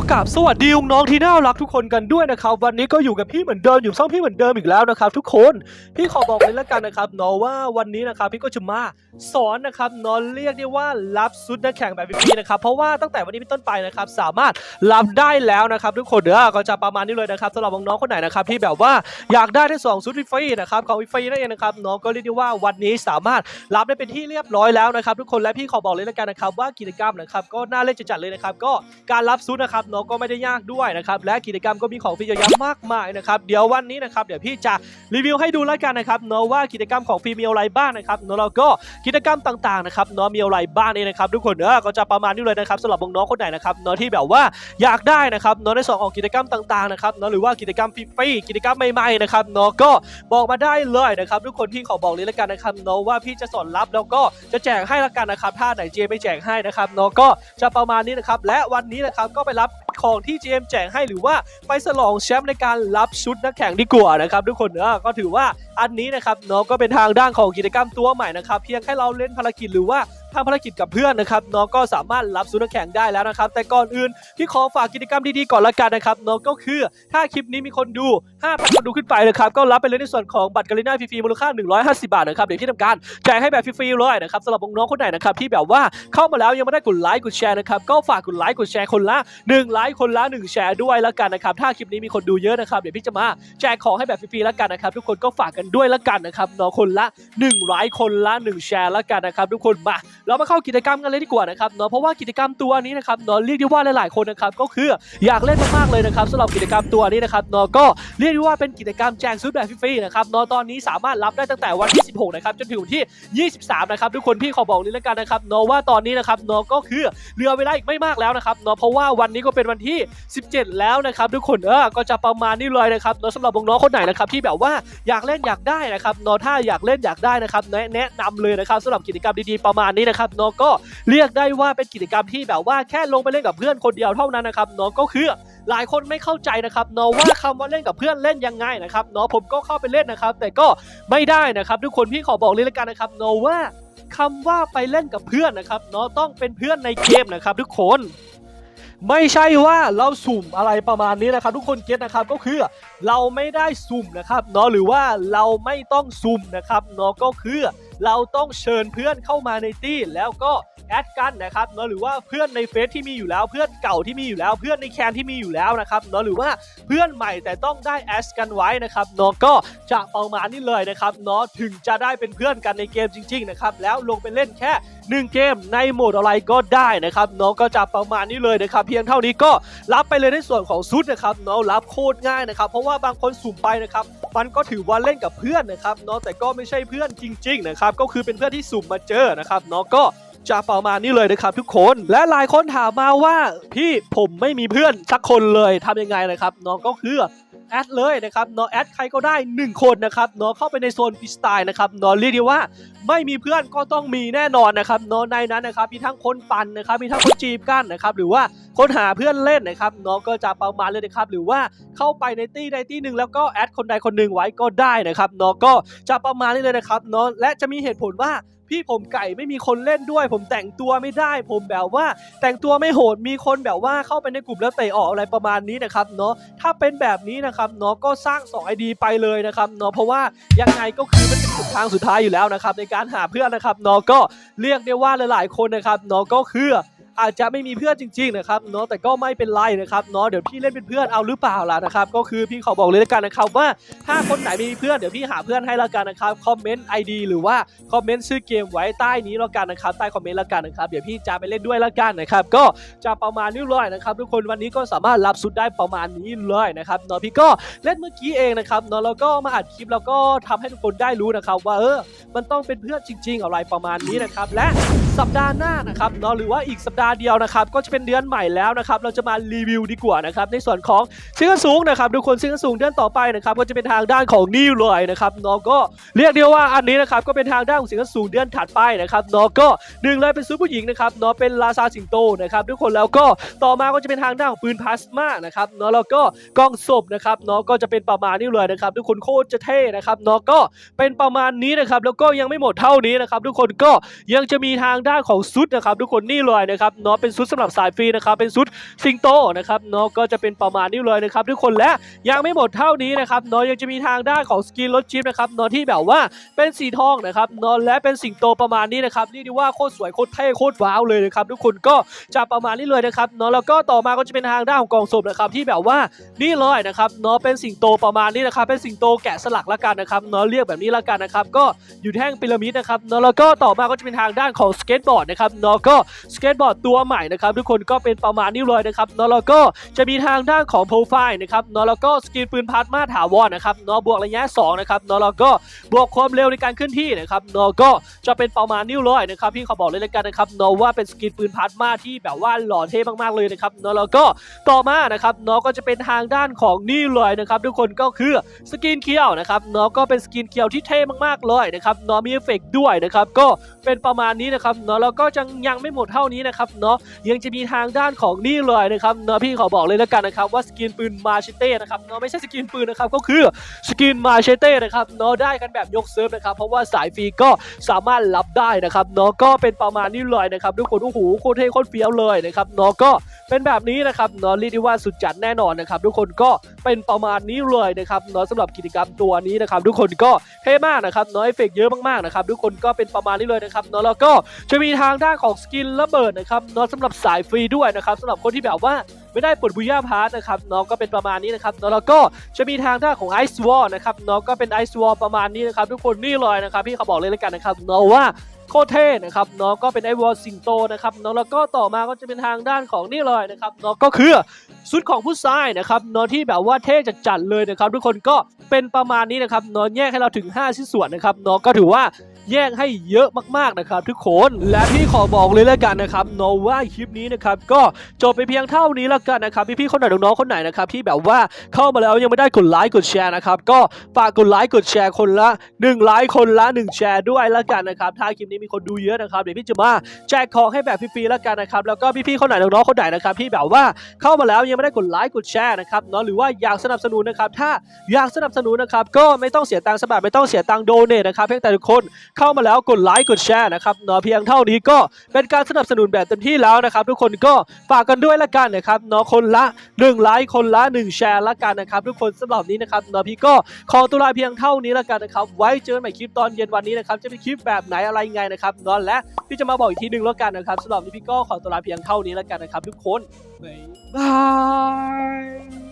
กับสวัสดีน้องที่น่ารักทุกคนกันด้วยนะครับ วันนี้ก็อยู่กับพี่เหมือนเดิมอยู่ช่องพี่เหมือนเดิมอีกแล้วนะครับ ทุกคนพี่ขอบอกเลยละกันนะครับเนาะว่าวันนี้นะครับพี่ก็จะมา สอนนะครับนอนเรียกได้ว่ารับซุดนักแข่งแบบฟรีๆนะครับเพราะว่าตั้งแต่วันนี้เป็นต้นไปนะครับสามารถรับได้แล้วนะครับทุกคนเด้อก็จะประมาณนี้เลยนะครับสำหรับน้องๆคนไหนนะครับที่แบบว่าอยากได้ทั้งสองซุดฟรีนะครับของฟรีนั่นเองนะครับน้องก็เรียกได้ว่าวันนี้สามารถรับได้เป็นที่เรียบร้อยแล้วนะครับทุกคนและพี่ขอบอกเลยแล้วกันนะครับว่ากิจกรรมนะครับก็น่าเล่นจัดเลยนะครับก็การรับซุดนะครับน้องก็ไม่ได้ยากด้วยนะครับและกิจกรรมก็มีของฟรีเยอะแยะมากมายนะครับเดี๋ยววันนี้นะครับเดี๋ยวพี่จะรีวิวให้ดูแล้วกันนะครับเนาะว่ากิจกรรมของฟรีมีอะไรบ้างนะครับเนาะแล้วก็กิจกรรมต่างๆนะครับเนาะมีอะไรบ้างนี่นะครับทุกคนเออก็จะประมาณนี้เลยนะครับสำหรับน้องๆคนไหนนะครับเนาะที่แบบว่าอยากได้นะครับเนาะในส่วนของกิจกรรมต่างๆนะครับเนาะหรือว่ากิจกรรมฟรีๆกิจกรรมใหม่ๆนะครับเนาะก็บอกมาได้เลยนะครับทุกคนที่ขอบอกเลยแล้วกันนะครับเนาะว่าพี่จะสอนรับแล้วก็จะแจกให้ละกันนะครับถ้าไหนเจไม่แจกให้นะครับเนาะก็จะประมาณนี้นะครับและวันนี้นะครับก็ไปรับ ของที่ GM แจกให้หรือว่าไปสลองแชมป์ในการรับชุดนักแข่งดีกว่านะครับทุกคนเนอะก็ถือว่าอันนี้นะครับเนาะก็เป็นทางด้านของกิจกรรมตัวใหม่นะครับเพียงแค่เราเล่นภารกิจหรือว่า ทำภารกิจกับเพื่อนนะครับเนาะก็สามารถรับชุนักแข่งได้แล้วนะครับ แต่ก่อนอื่นที่ขอฝากกิจกรรมดีๆก่อนละกันนะครับเนาะก็คือถ้าคลิปนี้มีคนดู5,000คนดูขึ้นไปนะครับก็รับไปเลยในส่วนของบัตรกาลิน่าฟรีๆมูลค่า 150 บาทนะครับเดี๋ยวที่ทำการแจกให้แบบฟรีๆเลยนะครับสำหรับน้องคนไหนนะครับที่แบบว่าเข้ามาแล้วยังไม่ได้กดไลค์กดแชร์นะครับก็ฝากกดไลค์กดแชร์คนละ1ไลค์คนละ 1 แชร์ด้วยล้วกันนะครับถ้าคลิปนี้มีคนดูเยอะนะครับเดี๋ยวพี่จะมาแจกของให้แบบฟรีๆล้วกันนะครับทุกคนก็ฝากกันด้วยล้วกันนะครับเนาะคนละ1ไลค์คนละ 1 แชร์ล้วกันนะครับทุกคนมาเรามาเข้ากิจกรรมกันเลยดีกว่านะครับเนาะเพราะว่ากิจกรรมตัวนี้นะครับเนาะเรียกได้ว่าหลายๆคนนะครับก็คืออยากเล่นมากๆเลยนะครับสำหรับกิจกรรมตัวนี้นะครับเนาะก็เรียกได้ว่าเป็นกิจกรรมแจกซุปแบบฟรีๆนะครับเนาะตอนนี้สามารถรับได้ตั้งแต่วันที่ 16 นะครับจนถึงวันที่ 23 นะครับทุกคนพี่ขอบอกเลยแล้วกันนะครับเนาะว่าตอนนี้นะครับเนาะก็คือเหลือเวลาอีกไม่มากแล้วนะครับเนาะเพราะว่าวันนี้ก็เป็นวันที่ 17 แล้วนะครับทุกคนเออก็จะประมาณนี้เลยนะครับเนาะสำหรับน้องๆคนไหนนะครับที่แบบว่าอยากเล่นอยากได้นะครับเนาะถ้าอยากเล่นอยากได้นะครับแนะนะนำเลยนะครับสำหรับกิจกรรมดีๆประมาณนี้นะครับเนาะก็เรียกได้ว่าเป็นกิจกรรมที่แบบว่าแค่ลงไปเล่นกับเพื่อนคนเดียวเท่านั้นนะครับเนาะก็คือหลายคนไม่เข้าใจนะครับเนาะว่าคำว่าเล่นกับเพื่อนเล่นยังไงนะครับเนาะผมก็เข้าไปเล่นนะครับ แต่ก็ไม่ได้นะครับทุกคนพี่ขอบอกเลยละกันนะครับเนาะว่าคำว่าไปเล่นกับเพื่อนนะครับเนาะต้องเป็นเพื่อนในเกมนะครับ ทุกคนไม่ใช่ว่าเราสุ่มอะไรประมาณนี้นะครับ ทุกคนเก็ตนะครับก็คือเราไม่ได้สุ่มนะครับเนาะหรือว่าเราไม่ต้องสุ่มนะครับเนาะก็คือ เราต้องเชิญเพื่อนเข้ามาในตี้แล้วก็แอดกันนะครับเนาะหรือว่าเพื่อนในเฟซที่มีอยู่แล้วเพื่อนเก่าที่มีอยู่แล้วเพื่อนในแคนที่มีอยู่แล้วนะครับเนาะหรือว่าเพื่อนใหม่แต่ต้องได้แอดกันไว้นะครับเนาะก็จะประมาณนี้เลยนะครับเนาะถึงจะได้เป็นเพื่อนกันในเกมจริง ๆ นะครับ แล้วลงไปเล่นแค่ 1 เกมในโหมดอะไรก็ได้นะครับเนาะก็จะประมาณนี้เลยนะครับ เพียงเท่านี้ก็รับไปเลยในส่วนของซุดนะครับเนาะรับโคตรง่ายนะครับ เพราะว่าบางคนสุ่มไปนะครับ มันก็ถือว่าเล่นกับเพื่อนนะครับเนาะแต่ก็ไม่ใช่เพื่อนจริง ๆ นะครับก็คือเป็นเพื่อนที่สุ่มมาเจอนะครับเนาะก็จะประมาณนี้เลยนะครับทุกคน และหลายคนถามมาว่าพี่ผมไม่มีเพื่อนสักคนเลยทำยังไงนะครับน้องก็คือ แอดเลยนะครับเนาะแอดใครก็ได้ 1 คนนะครับเนาะเข้าไปในโซนฟรีสไตล์นะครับเนาะเรียกได้ว่าไม่มีเพื่อนก็ต้องมีแน่นอนนะครับเนาะในนั้นนะครับมีทั้งคนปั่นนะครับมีทั้งคนจีบกันนะครับหรือว่าคนหาเพื่อนเล่นนะครับเนาะก็จะประมาณเลยนะครับหรือว่าเข้าไปในตี้ใดตี้หนึ่งแล้วก็แอดคนใดคนหนึ่งไว้ก็ได้นะครับเนาะก็จะประมาณนี้เลยนะครับเนาะและจะมีเหตุผลว่าพี่ผมไก่ไม่มีคนเล่นด้วย ผมแต่งตัวไม่ได้ ผมแบบว่า แต่งตัวไม่โหดมีคนแบบว่าเข้าไปในกลุ่มแล้วเตะออกอะไรประมาณนี้นะครับเนาะถ้าเป็นแบบนี้นะครับเนาะก็สร้าง2 ID ไปเลยนะครับเนาะเพราะว่ายังไงก็คือมันเป็นสุดทางสุดท้ายอยู่แล้วนะครับในการหาเพื่อนนะครับเนาะก็เรียกได้ว่าหลาย ๆ คนนะครับเนาะก็คือ อาจจะไม่มีเพื่อนจริงๆนะครับเนาะแต่ก็ไม่เป็นไรนะครับเนาะเดี๋ยวพี่เล่นเป็นเพื่อนเอาหรือเปล่าล่ะนะครับก็คือพี่ขอบอกเลยละกันนะครับว่าถ้าคนไหนไม่มีเพื่อนเดี๋ยวพี่หาเพื่อนให้ละกันนะครับคอมเมนต์ ID หรือว่าคอมเมนต์ชื่อเกมไว้ใต้นี้ละกันนะครับใต้คอมเมนต์ละกันนะครับเดี๋ยวพี่จะไปเล่นด้วยละกันนะครับก็จะประมาณนี้เลยนะครับทุกคนวันนี้ก็สามารถรับสุดได้ประมาณนี้เลยนะครับเนาะพี่ก็เล่นเมื่อกี้เองนะครับเนาะแล้วก็มาอัดคลิปแล้วก็ทำให้ทุกคนได้รู้นะครับว่าเออมันต้องเป็นเพื่อนจริง ๆ อะไรประมาณนี้นะครับและสัปดาห์หน้านะครับเนาะหรือว่าอีกสัปดาห์เดียวนะครับก็จะเป็นเดือนใหม่แล้วนะครับเราจะมารีวิวดีกว่านะครับในส่วนของซิงเกิลสูงนะครับทุกคนซิงเกิลสูงเดือนต่อไปนะครับก็จะเป็นทางด้านของนิวเลยนะครับน้องก็เรียกได้ว่าอันนี้นะครับก็เป็นทางด้านของซิงเกิลสูงเดือนถัดไปนะครับน้องก็หนึ่งเลยเป็นซูเปอร์ผู้หญิงนะครับน้องเป็นลาซาสิงโตนะครับทุกคนแล้วก็ต่อมาก็จะเป็นทางด้านของปืนพลาสมานะครับน้องแล้วก็กล้องศพนะครับน้องก็จะเป็นประมาณนี้เลยนะครับทุกคนโคตรจะเท่นะครับน้องก็เป็นประมาณนี้นะครับแล้วก็ยังไม่หมดเท่านี้นะครับทุกคนก็ยังจะมีทางด้านของซุดนะครับทุกคนนี่เลยนะครับเนาะเป็นซุดสำหรับสายฟรีนะครับเป็นซุดสิงโตนะครับเนาะก็จะเป็นประมาณนี้เลยนะครับทุกคนและยังไม่หมดเท่านี้นะครับเนาะยังจะมีทางด้านของสกินรถชิปนะครับเนาะที่แบบว่าเป็นสีทองนะครับเนาะและเป็นสิงโตประมาณนี้นะครับเรียกได้ว่าโคตรสวยโคตรเท่โคตรว้าวเลยนะครับทุกคนก็จะประมาณนี้เลยนะครับเนาะแล้วก็ต่อมาก็จะเป็นทางด้านของกองสุมนะครับที่แบบว่านี่เลยนะครับเนาะเป็นสิงโตประมาณนี้นะครับเป็นสิงโตแกะสลักละกันนะครับเนาะเรียกแบบนี้ละกันนะครับก็อยู่แท่งพีระมิดนะครับเนาะแล้วก็ต่อมาก็จะเป็นทางด้านของสเก็ตบอร์ดนะครับเนาะก็สเก็ตบอร์ดตัวใหม่นะครับทุกคนก็เป็นประมาณนี้เลยนะครับเนาะแล้วก็จะมีทางด้านของโปรไฟล์นะครับเนาะแล้วก็สกินปืนพลาสมาถาวรนะครับเนาะบวกระยะ2นะครับเนาะแล้วก็บวกความเร็วในการเคลื่อนที่นะครับเนาะก็จะเป็นประมาณนี้เลยนะครับพี่เขาบอกเลยละกันนะครับเนาะว่าเป็นสกินปืนพลาสมาที่แบบว่าหล่อเท่มากๆเลยนะครับเนาะแล้วก็ต่อมานะครับเนาะก็จะเป็นทางด้านของนี่เลยนะครับทุกคนก็คือสกินเคียวนะครับเนาะก็เป็นสกินเคียวที่เท่มากๆเลยนะครับเนาะมีเอฟเฟกต์ด้วยนะครับก็ เป็นประมาณนี้นะครับเนาะแล้วก็ยังยังไม่หมดเท่านี้นะครับเนาะยังจะมีทางด้านของนี่เลยนะครับเนาะพี่ขอบอกเลยแล้วกันนะครับว่าสกินปืนมาเชเต้นะครับเนาะไม่ใช่สกินปืนนะครับก็คือสกินมาเชเต้นะครับเนาะได้กันแบบยกเซิร์ฟนะครับเพราะว่าสายฟรีก็สามารถรับได้นะครับเนาะก็เป็นประมาณนี้เลยนะครับทุกคนโอ้โหโคตรเท่โคตรเฟี้ยวเลยนะครับเนาะก็ เป็นแบบนี้นะครับเนาะเรียกได้ว่าสุดจัดแน่นอนนะครับทุกคนก็เป็นประมาณนี้เลยนะครับเนาะสำหรับกิจกรรมตัวนี้นะครับทุกคนก็เท่มากนะครับเนาะเอฟเฟกเยอะมากๆนะครับทุกคนก็เป็นประมาณนี้เลยนะครับเนาะแล้วก็จะมีทางด้านของสกินระเบิดนะครับเนาะสำหรับสายฟรีด้วยนะครับสำหรับคนที่แบบว่าไม่ได้ปลดบุย่าพาร์ทนะครับเนาะก็เป็นประมาณนี้นะครับเนาะแล้วก็จะมีทางด้านของไอซ์วอลนะครับเนาะก็เป็นไอซ์วอลประมาณนี้นะครับทุกคนนี่เลยนะครับพี่เขาบอกเลยแล้วกันนะครับเนาะว่า โคเท่นะครับเนาะก็เป็นไอวอลสิงโตนะครับเนาะแล้วก็ต่อมาก็จะเป็นทางด้านของนี่เลยนะครับเนาะก็คือชุดของผู้ชายนะครับเนาะที่แบบว่าเท่จัดๆเลยนะครับ ทุกคนก็เป็นประมาณนี้นะครับเนาะแยกให้เราถึง 5 ชิ้นส่วนนะครับเนาะก็ถือว่า แยกให้เยอะมากๆนะครับทุกคน และพี่ขอบอกเลยแล้วกันนะครับเนว่าคลิปนี้นะครับก็จบไปเพียงเท่านี้แล้วกันนะครับพี่ๆคนไหนน้องๆคนไหนนะครับที่แบบว่าเข้ามาแล้วยังไม่ได้กดไลค์กดแชร์นะครับก็ฝากกดไลค์กดแชร์คนละ1ไลค์คนละ1แชร์ด้วยแล้วกันนะครับถ้าคลิปนี้มีคนดูเยอะนะครับเดี๋ยวพี่จะมาแจกของให้แบบฟรีๆแล้วกันนะครับแล้วก็พี่ๆคนไหนน้องๆคนไหนนะครับที่แบบว่าเข้ามาแล้วยังไม่ได้กดไลค์กดแชร์นะครับเนาะหรือว่าอยากสนับสนุนนะครับถ้าอยากสนับสนุนนะครับก็ไม่ต้องเสียตังค์สมัครไม่ต้องเสียตังค์โดเนทนะครับเพียงแต่ทุกคนเข้ามาแล้วกดไลค์กดแชร์นะครับเนาะเพียงเท่านี้ก็เป็นการสนับสนุนแบบเต็มที่แล้วนะครับ ทุกคนก็ฝากกันด้วยละกันนะครับเนาะคนละ1ไลค์คนละ 1 แชร์ละกันนะครับ ทุกคนสำหรับนี้นะครับเนาะพี่ก็ขอตัวลาเพียงเท่านี้ละกันนะครับ ไว้เจอกันใหม่คลิปตอนเย็นวันนี้นะครับจะเป็นคลิปแบบไหนอะไรไงนะครับเนาะและพี่จะมาบอกอีกทีหนึ่งล้วกันนะครับสำหรับนี้พี่ก็ขอตัวลาเพียงเท่านี้ละกันนะครับ ทุกคนบ๊ายบาย